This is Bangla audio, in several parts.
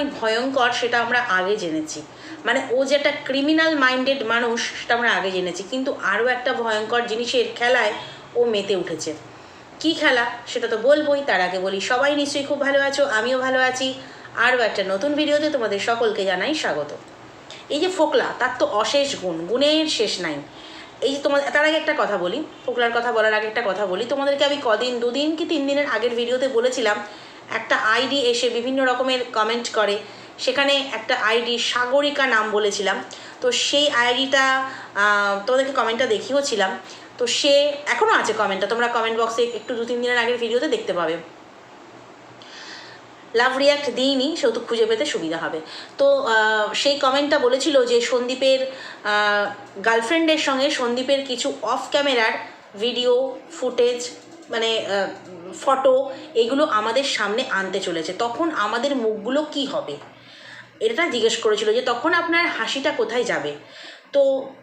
কতখানি ভয়ঙ্কর সেটা আমরা আগে জেনেছি। মানে ও যে একটা ক্রিমিনাল মাইন্ডেড মানুষ, সেটা আমরা আগে জেনেছি। কিন্তু আরও একটা ভয়ঙ্কর জিনিসের খেলায় ও মেতে উঠেছে। কি খেলা? সেটা তো বলবোই, তার আগে বলি, সবাই নিশ্চয়ই খুব ভালো আছো, আমিও ভালো আছি। আরও একটা নতুন ভিডিওতে তোমাদের সকলকে জানাই স্বাগত। এই যে ফোকলা, তার তো অশেষ গুণ, গুণের শেষ নাই। এই যে তোমার তার আগে একটা কথা বলি, ফোকলার কথা বলার আগে একটা কথা বলি। তোমাদেরকে আমি কদিন, দুদিন কি তিন দিনের আগের ভিডিওতে বলেছিলাম একটা আইডি এসে বিভিন্ন রকমের কমেন্ট করে। সেখানে একটা আইডি সাগরিকা নাম বলেছিলাম। তো সেই আইডিটা তোমাদেরকে কমেন্টটা দেখিয়েওছিলাম তো সে এখনও আছে কমেন্টটা তোমরা কমেন্ট বক্সে একটু দু তিন দিনের আগের ভিডিওতে দেখতে পাবে। লাভ রিয়াক্ট দিইনি, সেহেতু খুঁজে পেতে সুবিধা হবে। তো সেই কমেন্টটা বলেছিল যে সন্দীপের গার্লফ্রেন্ডের সঙ্গে সন্দীপের কিছু অফ ক্যামেরার ভিডিও ফুটেজ মানে ফটো এগুলো আমাদের সামনে আনতে চলেছে। তখন আমাদের মুখগুলো কি হবে? এটা জিজ্ঞেস করেছিল যে তখন আপনার হাসিটা কোথায় যাবে? তো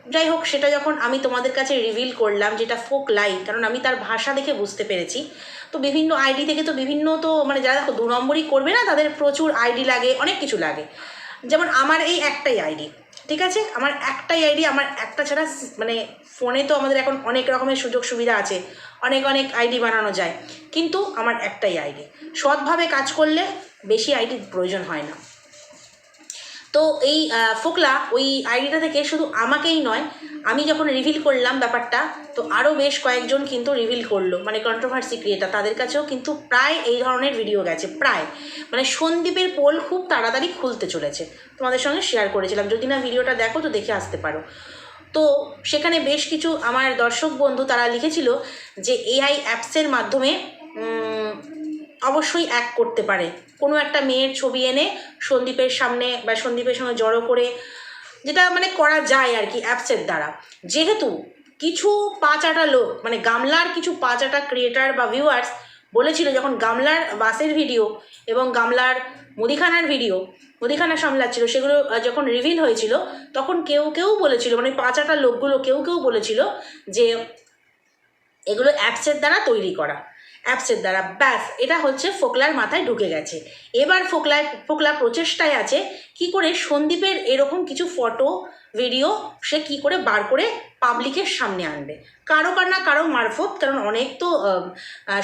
যাই হোক, সেটা যখন আমি তোমাদের কাছে রিভিল করলাম যেটা ফোক লাই কারণ আমি তার ভাষা দেখে বুঝতে পেরেছি। তো বিভিন্ন আইডি থেকে তো বিভিন্ন তো মানে যারা দেখো দু নম্বরই করবে না, তাদের প্রচুর আইডি লাগে, অনেক কিছু লাগে। যেমন আমার এই একটাই আইডি ঠিক আছে? আমার একটাই আইডি, আমার একটা ছাড়া মানে ফোনে তো আমাদের এখন অনেক রকমের সুযোগ সুবিধা আছে। অনেক অনেক আইডি বানানো যায়। কিন্তু আমার একটাই আইডি। সৎভাবে কাজ করলে বেশি আইডির প্রয়োজন হয় না। তো এই ফোকলা, ওই আইডিটা থেকে শুধু আমাকেই নয় আমি যখন রিভিল করলাম ব্যাপারটা, তো আরও বেশ কয়েকজন কিন্তু রিভিল করল মানে কন্ট্রোভার্সি ক্রিয়েটার তাদের কাছেও কিন্তু প্রায় এই ধরনের ভিডিও গেছে, প্রায়। মানে সন্দীপের পোল খুব তাড়াতাড়ি খুলতে চলেছে। তোমাদের সঙ্গে শেয়ার করেছিলাম, যদি না ভিডিওটা দেখো তো দেখে আসতে পারো। তো সেখানে বেশ কিছু আমার দর্শক বন্ধু তারা লিখেছিল যে এআই অ্যাপসের মাধ্যমে অবশ্যই এক করতে পারে। কোনো একটা মেয়ের ছবি এনে সন্দীপের সামনে বা সন্দীপের সঙ্গে জড়ো করে যেটা মানে করা যায় আর কি অ্যাপসের দ্বারা। যেহেতু কিছু পাঁচাটা লোক মানে গামলার কিছু পাঁচাটা ক্রিয়েটার বা ভিউয়ার্স বলেছিল যখন গামলার বাসের ভিডিও এবং গামলার মুদিখানার ভিডিও মুদিখানা সামলাচ্ছিল, সেগুলো যখন রিভিল হয়েছিল, তখন কেউ কেউ বলেছিল মানে পাঁচাটা লোকগুলো কেউ কেউ বলেছিল যে এগুলো অ্যাপসের দ্বারা তৈরি করা। অ্যাপসের দ্বারা ব্যাস, এটা হচ্ছে ফোকলার মাথায় ঢুকে গেছে। এবার ফোকলায় ফোকলা প্রচেষ্টায় আছে কি করে সন্দীপের এরকম কিছু ফটো ভিডিও সে কি করে বার করে পাবলিকের সামনে আনবে। কারও কার না কারও মারফত, কারণ অনেক তো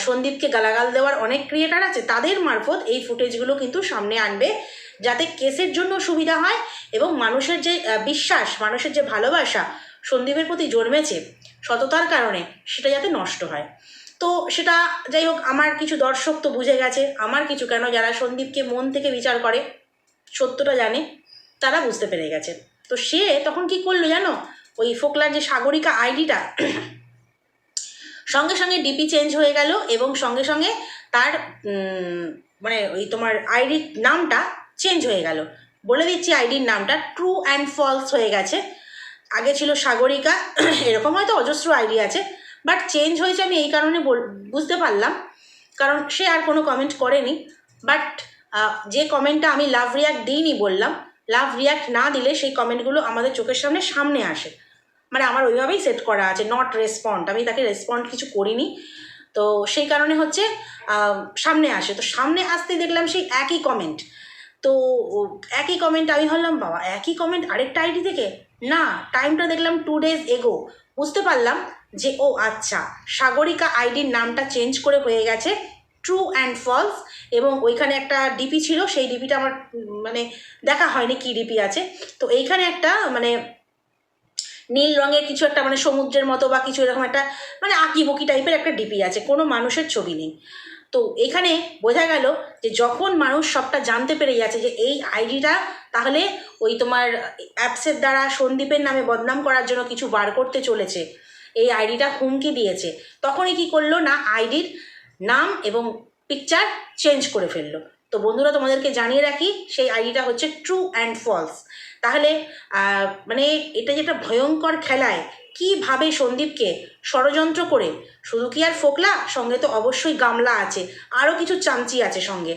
সন্দীপকে গালাগাল দেওয়ার অনেক ক্রিয়েটার আছে, তাদের মারফত এই ফুটেজগুলো কিন্তু সামনে আনবে, যাতে কেসের জন্য সুবিধা হয় এবং মানুষের যে বিশ্বাস, মানুষের যে ভালোবাসা সন্দীপের প্রতি জন্মেছে সততার কারণে, সেটা যাতে নষ্ট হয়। তো সেটা যাই হোক, আমার কিছু দর্শক তো বুঝে গেছে। আমার কিছু কেন? যারা সন্দীপকে মন থেকে বিচার করে, সত্যটা জানে, তারা বুঝতে পেরে গেছে। তো সে তখন কি করল জানো? ওই ফোকলার যে সাগরিকা আইডিটা, সঙ্গে সঙ্গে ডিপি চেঞ্জ হয়ে গেল এবং সঙ্গে সঙ্গে তার মানে ওই তোমার আইডির নামটা চেঞ্জ হয়ে গেল। বলে দিচ্ছি আইডির নামটা ট্রু অ্যান্ড ফলস হয়ে গেছে। আগে ছিল সাগরিকা, এরকম হয়তো অজস্র আইডি আছে। বাট চেঞ্জ হয়েছে আমি এই কারণে বুঝতে পারলাম। কারণ সে আর কোনো কমেন্ট করেনি। বাট যে কমেন্টটা আমি লাভ রিয়াক্ট দিইনি বললাম লাভ রিয়াক্ট না দিলে সেই কমেন্টগুলো আমাদের চোখের সামনে সামনে আসে। মানে আমার ওইভাবেই সেট করা আছে নট রেসপন্ড আমি তাকে রেসপন্ড কিছু করিনি। তো সেই কারণে হচ্ছে সামনে আসে। তো সামনে আসতে দেখলাম সেই একই কমেন্ট তো একই কমেন্ট আমি ভাবলাম বাবা, একই কমেন্ট আরেকটা আইডি থেকে? না টাইমটা দেখলাম টু ডেজ এগো বুঝতে পারলাম। যে, ও আচ্ছা সাগরিকা আইডির নামটা চেঞ্জ করে হয়ে গেছে ট্রু অ্যান্ড ফলস এবং ওইখানে একটা ডিপি ছিল, সেই ডিপিটা আমার মানে দেখা হয়নি কি ডিপি আছে। তো এইখানে একটা মানে নীল রঙের কিছু একটা মানে সমুদ্রের মতো বা কিছু এরকম একটা মানে আঁকি বকি টাইপের একটা ডিপি আছে, কোনো মানুষের ছবি নেই। তো এখানে বোঝা গেল যে, যখন মানুষ সবটা জানতে পেরে যাচ্ছে যে, এই আইডিটা তাহলে ওই তোমার অ্যাপসের দ্বারা সন্দীপের নামে বদনাম করার জন্য কিছু বার করতে চলেছে এই আইডিটা হুমকি দিয়েছে। তখনই কি করল? না আইডির নাম এবং পিকচার চেঞ্জ করে ফেলল। তো বন্ধুরা, তোমাদেরকে জানিয়ে রাখি, সেই আইডিটা হচ্ছে ট্রু অ্যান্ড ফলস তাহলে মানে এটা যেটা ভয়ঙ্কর খেলায় কীভাবে সন্দীপকে ষড়যন্ত্র করে, শুধু কি আর ফোকলা? সঙ্গে তো অবশ্যই গামলা আছে আরও কিছু চামচি আছে সঙ্গে।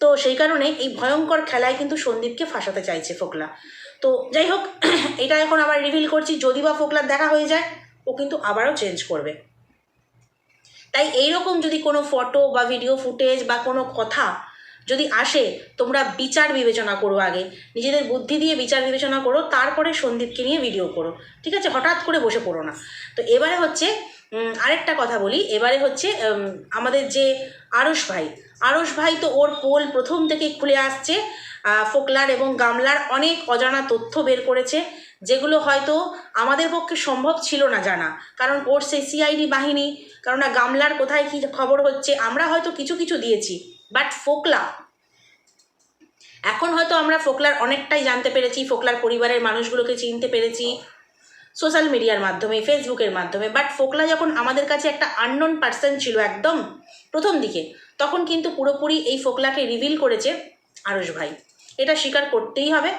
তো সেই কারণে এই ভয়ঙ্কর খেলায় কিন্তু সন্দীপকে ফাঁসাতে চাইছে ফোকলা। তো যাই হোক, এটা এখন আবার রিভিল করছি। যদি বা ফোকলার দেখা হয়ে যায় ও কিন্তু আবারও চেঞ্জ করবে। তাই এইরকম যদি কোনো ফটো বা ভিডিও ফুটেজ বা কোনো কথা যদি আসে, তোমরা বিচার বিবেচনা করো আগে। নিজেদের বুদ্ধি দিয়ে বিচার বিবেচনা করো, তারপরে সন্দীপকে নিয়ে ভিডিও করো। ঠিক আছে? হঠাৎ করে বসে পড়ো না। তো এবারে হচ্ছে আরেকটা কথা বলি। এবারে হচ্ছে আমাদের যে আরস ভাই আরস ভাই তো ওর পোল প্রথম থেকে খুলে আসছে। ফোকলার এবং গামলার অনেক অজানা তথ্য বের করেছে। যেগুলো হয়তো আমাদের পক্ষে সম্ভব ছিল না জানা। কারণ ওর সেই সিআইডি বাহিনী, কারণ না গামলার কোথায় কী খবর হচ্ছে, আমরা হয়তো কিছু কিছু দিয়েছি বাট ফোকলা। এখন হয়তো আমরা ফোকলার অনেকটাই জানতে পেরেছি, ফোকলার পরিবারের মানুষগুলোকে চিনতে পেরেছি সোশ্যাল মিডিয়ার মাধ্যমে ফেসবুকের মাধ্যমে বাট ফোকলা যখন আমাদের কাছে একটা আননোন পার্সন ছিল একদম প্রথম দিকে, তখন কিন্তু পুরোপুরি এই ফোকলাকে রিভিল করেছে আরস ভাই। এটা স্বীকার করতেই হবে।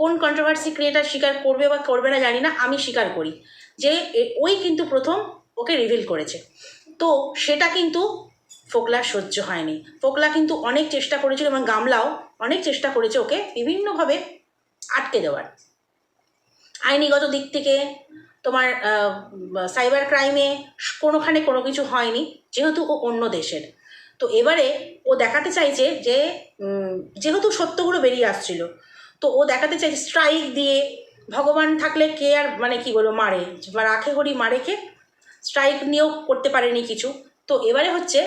কোন কন্ট্রোভার্সি ক্রিয়েটার স্বীকার করবে বা করবে না জানি না, আমি স্বীকার করি যে ওই কিন্তু প্রথম ওকে রিভিল করেছে। তো সেটা কিন্তু ফোকলা সহ্য হয়নি। ফোকলা কিন্তু অনেক চেষ্টা করেছিল এবং গামলাও অনেক চেষ্টা করেছে ওকে বিভিন্নভাবে আটকে দেওয়ার। আইনিগত দিক থেকে তোমার সাইবার ক্রাইমে কোনোখানে কোনো কিছু হয়নি, যেহেতু ও অন্য দেশের। তো এবারে ও দেখাতে চাইছে যে যেহেতু সত্যগুলো বেরিয়ে আসছিল তো ও দেখাতে চাইছে স্ট্রাইক দিয়ে। ভগবান থাকলে কে আর মানে কি বলব, মারে। বা রাখে হরি, মারে কে? স্ট্রাইক নিয়েও করতে পারেনি কিছু। তো এবারে হচ্ছে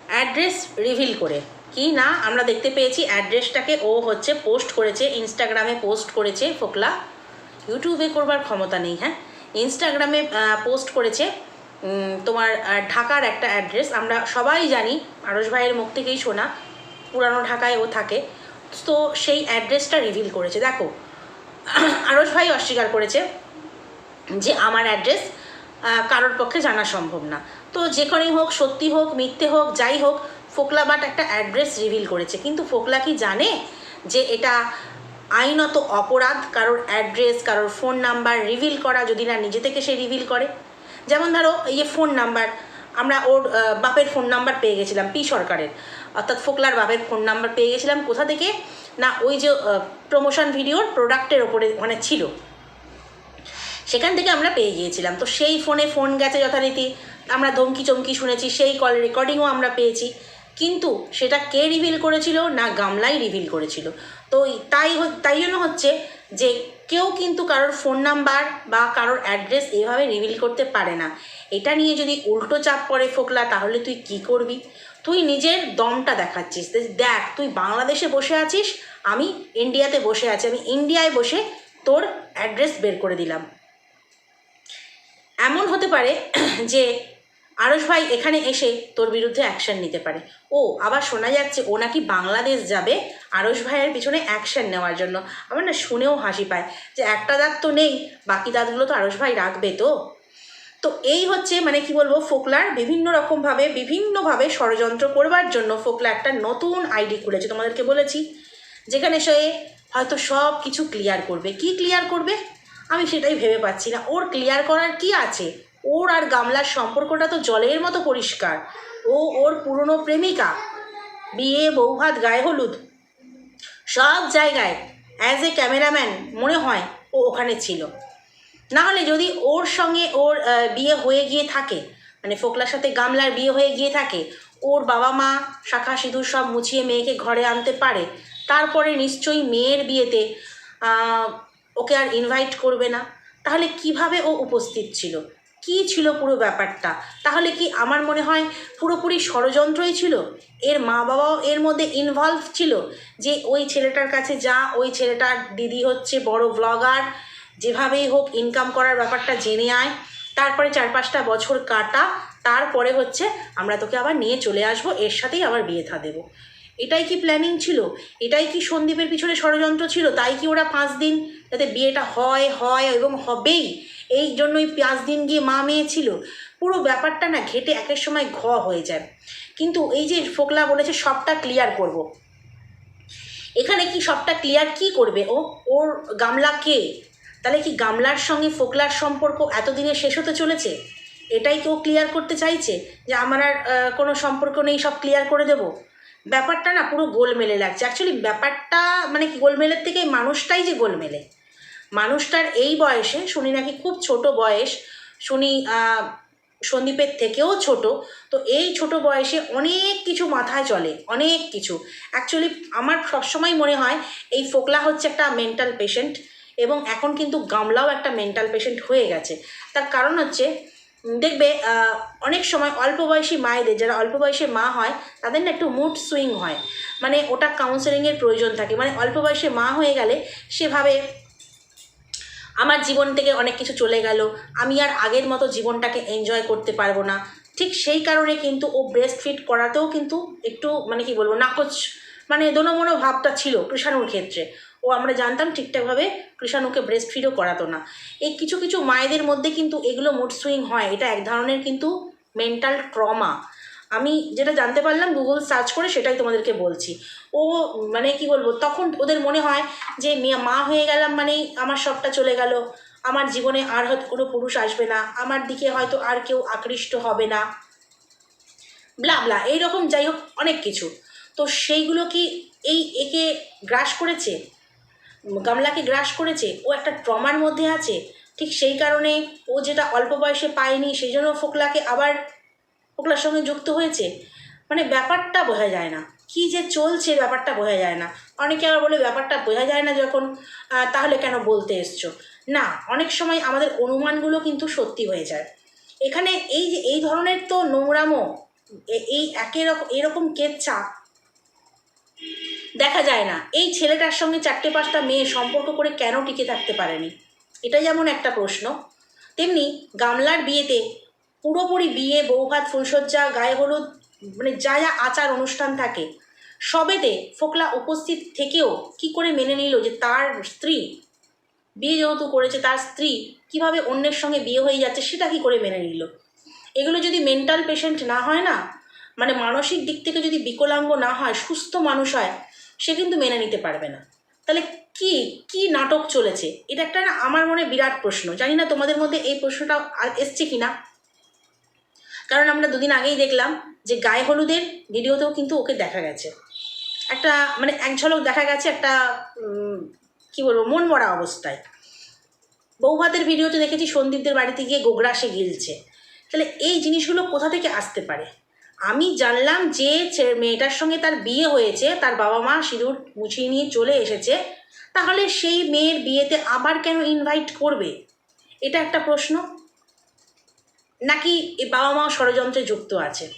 অ্যাড্রেস রিভিল করে। কি না, আমরা দেখতে পেয়েছি অ্যাড্রেসটাকে ও হচ্ছে পোস্ট করেছে ইনস্টাগ্রামে পোস্ট করেছে ফোকলা। ইউটিউবে করবার ক্ষমতা নেই হ্যাঁ? ইনস্টাগ্রামে পোস্ট করেছে তোমার ঢাকার একটা অ্যাড্রেস আমরা সবাই জানি আরস ভাইয়ের মুখ থেকেই শোনা, পুরানো ঢাকায় ও থাকে। তো সেই অ্যাড্রেসটা রিভিল করেছে। দেখো আরস ভাই অস্বীকার করেছে যে আমার অ্যাড্রেস কারোর পক্ষে জানা সম্ভব না। তো যেখানেই হোক, সত্যি হোক, মিথ্যে হোক, যাই হোক, ফোকলা বাট একটা অ্যাড্রেস রিভিল করেছে। কিন্তু ফোকলা কি জানে যে এটা আইনত অপরাধ? কারোর অ্যাড্রেস কারোর ফোন নাম্বার রিভিল করা যদি না নিজে থেকে সে রিভিল করে? যেমন ধরো এই যে ফোন নাম্বার আমরা ওর বাপের ফোন নাম্বার পেয়ে গেছিলাম, পি সরকারের। অর্থাৎ ফোকলার বাপের ফোন নাম্বার পেয়ে গেছিলাম। কোথা থেকে? না, ওই যে প্রমোশন ভিডিওর প্রোডাক্টের ওপরে মানে ছিল। সেখান থেকে আমরা পেয়ে গিয়েছিলাম। তো সেই ফোনে ফোন গেছে যথারীতি। আমরা ধমকি চমকি শুনেছি, সেই কল রেকর্ডিংও আমরা পেয়েছি। কিন্তু সেটা কে রিভিল করেছিল? না, গামলাই রিভিল করেছিল। তো তাই তাই জন্য হচ্ছে যে, কেউ কিন্তু কারোর ফোন নাম্বার বা কারোর অ্যাড্রেস এভাবে রিভিল করতে পারে না। এটা নিয়ে যদি উল্টো চাপ পড়ে ফোকলা, তাহলে তুই কি করবি? তুই নিজের দমটা দেখাচ্ছিস। দেখ, তুই বাংলাদেশে বসে আছিস, আমি ইন্ডিয়াতে বসে আছি, আমি ইন্ডিয়ায় বসে তোর অ্যাড্রেস বের করে দিলাম। এমন হতে পারে যে আরস ভাই এখানে এসে তোর বিরুদ্ধে অ্যাকশন নিতে পারে। ও, আবার শোনা যাচ্ছে ও নাকি বাংলাদেশ যাবে আরস ভাইয়ের পিছনে অ্যাকশন নেওয়ার জন্য। আমার না শুনেও হাসি পায় যে একটা দাঁত তো নেই, বাকি দাঁতগুলো তো আরস ভাই রাখবে তো। তো এই হচ্ছে মানে কি বলব, ফোকলার বিভিন্ন রকমভাবে, বিভিন্নভাবে ষড়যন্ত্র করবার জন্য ফোকলা একটা নতুন আইডি খুলেছে, তোমাদেরকে বলেছি, যেখানে সে হয়তো সব কিছু ক্লিয়ার করবে। কি ক্লিয়ার করবে? আমি সেটাই ভেবে পাচ্ছি না। ওর ক্লিয়ার করার কি আছে? ওর আর গামলার সম্পর্কটা তো জলের মতো পরিষ্কার। ও ওর পুরনো প্রেমিকা। বিয়ে, বৌভাত, গায়ে হলুদ। সব জায়গায় অ্যাজ এ ক্যামেরাম্যান মনে হয় ও ওখানে ছিল। না হলে যদি ওর সঙ্গে ওর বিয়ে হয়ে গিয়ে থাকে মানে ফোকলার সাথে গামলার বিয়ে হয়ে গিয়ে থাকে, ওর বাবা মা শাখা সিঁদুর সব মুছিয়ে মেয়েকে ঘরে আনতে পারে, তারপরে নিশ্চয়ই মেয়ের বিয়েতে ওকে আর ইনভাইট করবে না, তাহলে কীভাবে ও উপস্থিত ছিল? কি ছিল পুরো ব্যাপারটা? তাহলে কি আমার মনে হয় পুরোপুরি ষড়যন্ত্রই ছিল? এর মা বাবাও এর মধ্যে ইনভলভ ছিল যে ওই ছেলেটার কাছে যা, ওই ছেলেটার দিদি হচ্ছে বড় ব্লগার যেভাবেই হোক ইনকাম করার ব্যাপারটা জেনে আয়। তারপরে চার পাঁচটা বছর কাটা, তারপরে হচ্ছে আমরা তোকে আবার নিয়ে চলে আসব, এর সাথেই আবার বিয়ে থা দেবো। এটাই কি প্ল্যানিং ছিল? এটাই কি সন্দীপের পিছনে ষড়যন্ত্র ছিল? তাই কি ওরা পাঁচ দিন যাতে বিয়েটা হয় হয় এবং হবেই, এই জন্যই পাঁচ দিন গিয়ে মা মেয়ে ছিল? পুরো ব্যাপারটা না ঘেটে একের সময় ঘ হয়ে যায়। কিন্তু এই যে ফোকলা বলেছে, সবটা ক্লিয়ার করব। এখানে কি সবটা ক্লিয়ার কি করবে? ও, ওর গামলা কে? তাহলে কি গামলার সঙ্গে ফোকলার সম্পর্ক এতদিনে শেষ হতে চলেছে? এটাই কেউ ক্লিয়ার করতে চাইছে যে আমার আর কোনো সম্পর্ক নেই, সব ক্লিয়ার করে দেব? ব্যাপারটা না পুরো গোলমেলে লাগছে। অ্যাকচুয়ালি ব্যাপারটা মানে কি গোলমেলের থেকে মানুষটাই যে গোলমেলে। মানুষটার এই বয়সে শুনি নাকি খুব ছোট বয়স, শুনি সন্দীপের থেকেও ছোট, তো এই ছোট বয়সে অনেক কিছু মাথায় চলে, অনেক কিছু। অ্যাকচুয়ালি আমার সবসময় মনে হয় এই ফোকলা হচ্ছে একটা মেন্টাল পেশেন্ট এবং এখন কিন্তু গামলাও একটা মেন্টাল পেশেন্ট হয়ে গেছে। তার কারণ হচ্ছে, দেখবে অনেক সময় অল্প বয়সী মায়েদের, যারা অল্প বয়সে মা হয়, তাদের না একটু মুড সুইং হয়। মানে ওটা কাউন্সেলিংয়ের প্রয়োজন থাকে। মানে অল্প বয়সে মা হয়ে গেলে সেভাবে, আমার জীবন থেকে অনেক কিছু চলে গেল, আমি আর আগের মতো জীবনটাকে এনজয় করতে পারব না। ঠিক সেই কারণে কিন্তু ও ব্রেস্ট ফিট করাতেও কিন্তু একটু মানে কি বলব, নাকচ মানে দোনোমনো ভাবটা ছিল কৃষাণুর ক্ষেত্রে। ও আমরা জানতাম ঠিকঠাকভাবে কৃষাণুকে ব্রেস্ট ফিডও করাতো না। এই কিছু কিছু মায়েদের মধ্যে কিন্তু এগুলো মুড সুইং হয়। এটা এক ধরনের কিন্তু মেন্টাল ট্রমা আমি যেটা জানতে পারলাম গুগল সার্চ করে সেটাই তোমাদেরকে বলছি। ও মানে কি বলব, তখন ওদের মনে হয় যে মা হয়ে গেলাম মানেই আমার সবটা চলে গেল। আমার জীবনে আর হয়তো কোনো পুরুষ আসবে না। আমার দিকে হয়তো আর কেউ আকৃষ্ট হবে না। ব্লা ব্লা, এইরকম যাই হোক অনেক কিছু। তো সেইগুলো কি এই একে গ্রাস করেছে? গামলাকে গ্রাস করেছে, ও একটা ট্রমার মধ্যে আছে। ঠিক সেই কারণে ও যেটা অল্প বয়সে পায়নি, সেই জন্য ফোকলাকে আবার ফোকলার সঙ্গে যুক্ত হয়েছে। মানে ব্যাপারটা বোঝা যায় না। কি যে চলছে ব্যাপারটা বোঝা যায় না। অনেকে আবার বলে, ব্যাপারটা বোঝা যায় না যখন তাহলে কেন বলতে এসছো? না, অনেক সময় আমাদের অনুমানগুলো কিন্তু সত্যি হয়ে যায়। এখানে এই যে, এই ধরনের তো নোংরামো এই একই রকম এরকম কেচ্ছা দেখা যায় না। এই ছেলেটার সঙ্গে চারটে পাঁচটা মেয়ে সম্পর্ক করে কেন টিকে থাকতে পারেনি? এটা যেমন একটা প্রশ্ন। তেমনি গামলার বিয়েতে পুরোপুরি বিয়ে, বৌভাত ফুলসজ্জা গায়ে হলুদ মানে যা যা আচার অনুষ্ঠান থাকে, সবেতে ফোকলা উপস্থিত থেকেও কি করে মেনে নিল যে তার স্ত্রী, বিয়ে যেহেতু করেছে, তার স্ত্রী কীভাবে অন্যের সঙ্গে বিয়ে হয়ে যাচ্ছে সেটা কি করে মেনে নিল? এগুলো যদি মেন্টাল পেশেন্ট না হয় না মানে মানসিক দিক থেকে যদি বিকলাঙ্গ না হয়, সুস্থ মানুষ হয় সে কিন্তু মেনে নিতে পারবে না। তাহলে কি কি নাটক চলেছে? এটা একটা না আমার মনে বিরাট প্রশ্ন। জানি না তোমাদের মধ্যে এই প্রশ্নটা এসছে কি না কারণ আমরা দুদিন আগেই দেখলাম যে গায়ে হলুদের ভিডিওতেও কিন্তু ওকে দেখা গেছে। একটা মানে এক ঝলক দেখা গেছে একটা কি বলব, মন মরা অবস্থায়। বৌভাতের ভিডিওতে দেখেছি সন্দীপদের বাড়িতে গিয়ে গোগ্রাসে গিলছে। তাহলে এই জিনিসগুলো কোথা থেকে আসতে পারে? আমি জানলাম যে মেয়েটার সঙ্গে তার বিয়ে হয়েছে, তার বাবা মা সিঁদুর মুছিয়ে নিয়ে চলে এসেছে, তাহলে সেই মেয়ের বিয়েতে আবার কেন ইনভাইট করবে? এটা একটা প্রশ্ন। নাকি বাবা মা ষড়যন্ত্রে যুক্ত আছে?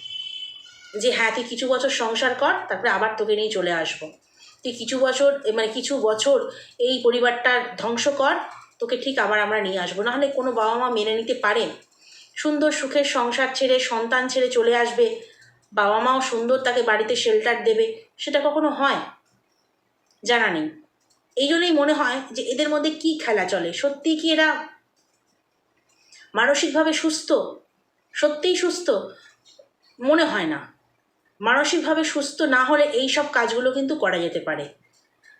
যে হ্যাঁ তুই কিছু বছর সংসার কর, তারপরে আবার তোকে নিয়ে চলে আসব। তুই কিছু বছর মানে কিছু বছর এই পরিবারটার ধ্বংস কর, তোকে ঠিক আবার আমরা নিয়ে আসব। নাহলে কোনো বাবা মা মেনে নিতে পারে সুন্দর সুখের সংসার ছেড়ে, সন্তান ছেড়ে চলে আসবে। বাবা মাও সুন্দর তাকে বাড়িতে শেল্টার দেবে, সেটা কখনো হয়? জানা নেই। এই জন্যই মনে হয় যে এদের মধ্যে কি খেলা চলে? সত্যিই কি এরা মানসিকভাবে সুস্থ? সত্যিই সুস্থ? মনে হয় না। মানসিকভাবে সুস্থ না হলে এই সব কাজগুলো কিন্তু করা যেতে পারে।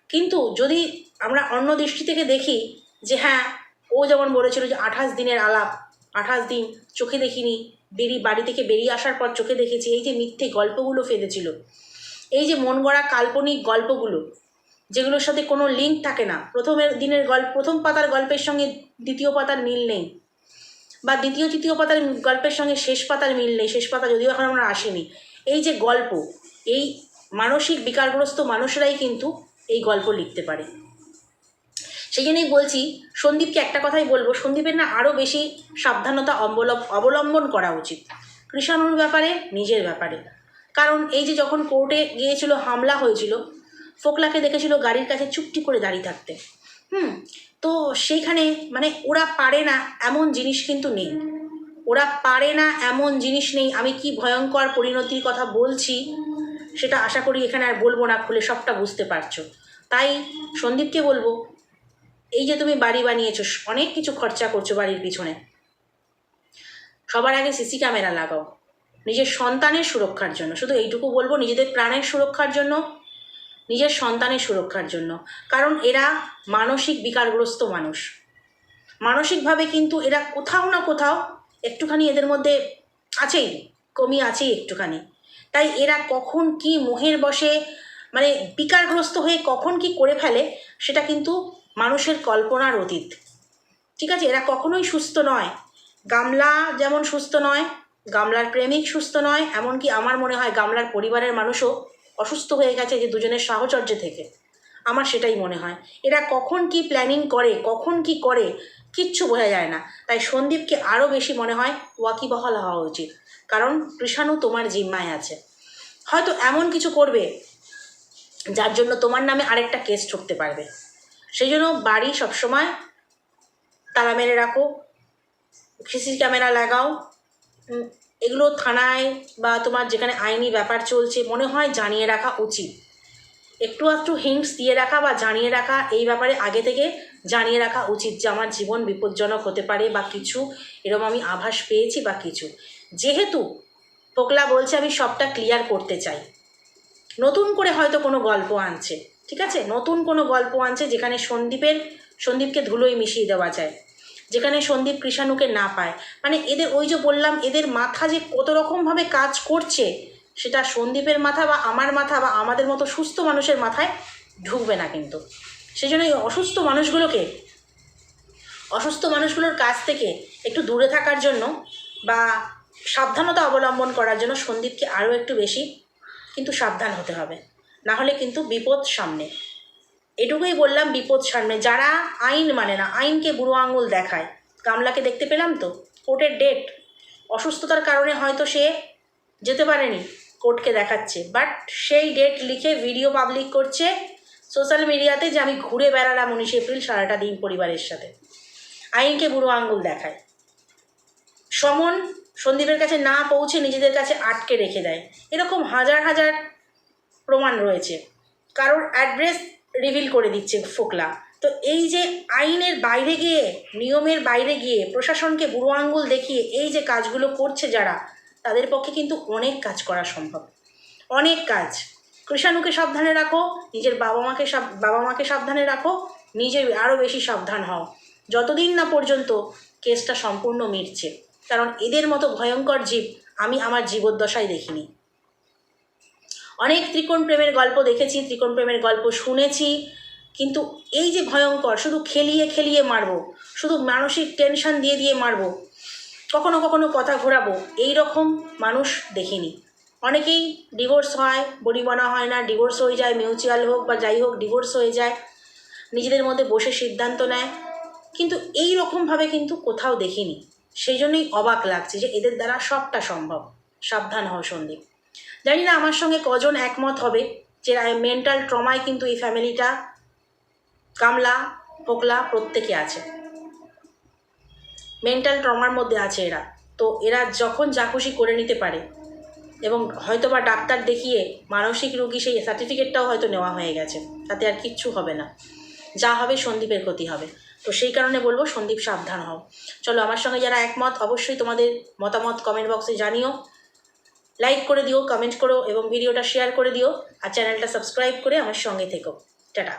কিন্তু যদি আমরা অন্য দৃষ্টি থেকে দেখি যে হ্যাঁ ও যেমন বলেছিল যে আঠাশ দিনের আলাপ, আঠাশ দিন চোখে দেখিনি বেরিয়ে বাড়ি থেকে বেরিয়ে আসার পর চোখে দেখেছি এই যে মিথ্যে গল্পগুলো ফেলেছিল। এই যে মন গড়া কাল্পনিক গল্পগুলো, যেগুলোর সাথে কোনো লিঙ্ক থাকে না। প্রথমের দিনের গল্প, প্রথম পাতার গল্পের সঙ্গে দ্বিতীয় পাতার মিল নেই। বা দ্বিতীয়, তৃতীয় পাতার গল্পের সঙ্গে শেষ পাতার মিল নেই। শেষ পাতা যদিও এখন আমরা আসেনি। এই যে গল্প, এই মানসিক বিকারগ্রস্ত মানুষরাই কিন্তু এই গল্প লিখতে পারে। সেই জন্যই বলছি, সন্দীপকে একটা কথাই বলব, সন্দীপের না আরও বেশি সাবধানতা অবলম্ব অবলম্বন করা উচিত। কৃষাণুর ব্যাপারে, নিজের ব্যাপারে। কারণ এই যে যখন কোর্টে গিয়েছিল, হামলা হয়েছিল, ফোকলাকে দেখেছিল গাড়ির কাছে চুপটি করে দাঁড়িয়ে থাকতে। হুম, তো সেইখানে মানে ওরা পারে না এমন জিনিস কিন্তু নেই। ওরা পারে না এমন জিনিস নেই, আমি কি ভয়ঙ্কর পরিণতির কথা বলছি, সেটা আশা করি এখানে আর বলব না, খুলে সবটা বুঝতে পারছ। তাই সন্দীপকে বলব এই যে তুমি বাড়ি বানিয়েছো, অনেক কিছু খরচা করছ বাড়ির পিছনে। সবার আগে সিসি ক্যামেরা লাগাও। নিজের সন্তানের সুরক্ষার জন্য। শুধু এইটুকু বলব, নিজেদের প্রাণের সুরক্ষার জন্য, নিজের সন্তানের সুরক্ষার জন্য। কারণ এরা মানসিক বিকারগ্রস্ত মানুষ। মানসিকভাবে কিন্তু এরা কোথাও না কোথাও একটুখানি এদের মধ্যে আছেই, কমি আছেই একটুখানি। তাই এরা কখন কি মোহের বসে মানে বিকারগ্রস্ত হয়ে কখন কি করে ফেলে, সেটা কিন্তু মানুষের কল্পনার অতীত। ঠিক আছে, এরা কখনোই সুস্থ নয়। গামলা যেমন সুস্থ নয়, গামলার প্রেমিক সুস্থ নয়, এমনকি আমার মনে হয় গামলার পরিবারের মানুষও অসুস্থ হয়ে গেছে যে দুজনের সাহচর্য থেকে। আমার সেটাই মনে হয়। এরা কখন কি প্ল্যানিং করে, কখন কি করে, কিচ্ছু বোঝা যায় না। তাই সন্দীপকে আরও বেশি মনে হয় ওয়াকিবহাল হওয়া উচিত। কারণ কৃষাণু তোমার জিম্মায় আছে। হয়তো এমন কিছু করবে, যার জন্য তোমার নামে আরেকটা কেস ঠুকতে পারবে। সেই জন্য বাড়ি সবসময় তালা মেরে রাখো, সিসি ক্যামেরা লাগাও। এগুলো থানায় বা তোমার যেখানে আইনি ব্যাপার চলছে, মনে হয় জানিয়ে রাখা উচিত। একটু একটু হিংস দিয়ে রাখা বা জানিয়ে রাখা, এই ব্যাপারে আগে থেকে জানিয়ে রাখা উচিত যে আমার জীবন বিপজ্জনক হতে পারে বা কিছু, এরকম আমি আভাস পেয়েছি বা কিছু। যেহেতু পোকলা বলছে আমি সবটা ক্লিয়ার করতে চাই। নতুন করে হয়তো কোনো গল্প আনছে। ঠিক আছে? নতুন কোনো গল্প আনছে যেখানে সন্দীপের, সন্দীপকে ধুলোয় মিশিয়ে দেওয়া যায়, যেখানে সন্দীপ কৃষাণুকে না পায়। মানে এদের ওই যে বললাম, এদের মাথা যে কত রকমভাবে কাজ করছে, সেটা সন্দীপের মাথা বা আমার মাথা বা আমাদের মতো সুস্থ মানুষের মাথায় ঢুকবে না কিন্তু। সেই জন্য এই অসুস্থ মানুষগুলোকে, অসুস্থ মানুষগুলোর কাছ থেকে একটু দূরে থাকার জন্য বা সাবধানতা অবলম্বন করার জন্য সন্দীপকে আরও একটু বেশি কিন্তু সাবধান হতে হবে। না হলে কিন্তু বিপদ সামনে। এটুকুই বললাম বিপদ সামনে। যারা আইন মানে না, আইনকে বুড়ো আঙুল দেখায়। গামলাকে দেখতে পেলাম তো? কোর্টের ডেট অসুস্থতার কারণে হয়তো সে যেতে পারেনি, কোর্টকে দেখাচ্ছে। বাট সেই ডেট লিখে ভিডিও পাবলিক করছে সোশ্যাল মিডিয়াতে যে আমি ঘুরে বেড়ালাম উনিশে এপ্রিল সারাটা দিন পরিবারের সাথে। আইনকে বুড়ো আঙুল দেখায়। সমন সন্দীপের কাছে না পৌঁছে নিজেদের কাছে আটকে রেখে দেয়। এরকম হাজার হাজার প্রমাণ রয়েছে। কারোর অ্যাড্রেস রিভিল করে দিচ্ছে ফোকলা। তো এই যে আইনের বাইরে গিয়ে, নিয়মের বাইরে গিয়ে, প্রশাসনকে বুড়ো আঙ্গুল দেখিয়ে এই যে কাজগুলো করছে যারা, তাদের পক্ষে কিন্তু অনেক কাজ করা সম্ভব। অনেক কাজ। কৃষাণুকে সাবধানে রাখো, নিজের বাবা মাকে সাব- বাবা মাকে সাবধানে রাখো নিজে আরও বেশি সাবধান হও। যতদিন না পর্যন্ত কেসটা সম্পূর্ণ মিটছে। কারণ এদের মতো ভয়ঙ্কর জীব আমি আমার জীবদ্দশায় দেখিনি। অনেক ত্রিকোণ প্রেমের গল্প দেখেছি, ত্রিকোণ প্রেমের গল্প শুনেছি, কিন্তু এই যে ভয়ঙ্কর, শুধু খেলিয়ে খেলিয়ে মারবো, শুধু মানসিক টেনশন দিয়ে দিয়ে মারবো, কখনো কখনো কথা ঘোরাবো এই রকম মানুষ দেখিনি। অনেকেই ডিভোর্স হয় বড়িবনা হয় না ডিভোর্স হয়ে যায় মিউচুয়াল হোক বা যাই হোক ডিভোর্স হয়ে যায়, নিজেদের মধ্যে বসে সিদ্ধান্ত নেয়, কিন্তু এই রকমভাবে কিন্তু কোথাও দেখিনি। সেই জন্যই অবাক লাগছে যে এদের দ্বারা সবটা সম্ভব। সাবধান হও সন্দীপ। জানি না আমার সঙ্গে কজন একমত হবে যে মেন্টাল ট্রমায় কিন্তু এই ফ্যামিলিটা কামলা পোকলা প্রত্যেকে আছে। মেন্টাল ট্রমার মধ্যে আছে এরা। তো এরা যখন যা খুশি করে নিতে পারে এবং হয়তোবা ডাক্তার দেখিয়ে মানসিক রোগী সেই সার্টিফিকেটটাও হয়তো নেওয়া হয়ে গেছে, তাতে আর কিচ্ছু হবে না। যা হবে সন্দীপের ক্ষতি হবে। তো সেই কারণে বলব, সন্দীপ সাবধান হও। চলো, আমার সঙ্গে যারা একমত, অবশ্যই তোমাদের মতামত কমেন্ট বক্সে জানিও। লাইক করে দিও কমেন্ট করো এবং ভিডিওটা শেয়ার করে দিও আর চ্যানেলটা সাবস্ক্রাইব করে আমার সঙ্গে থেকো। টাটা।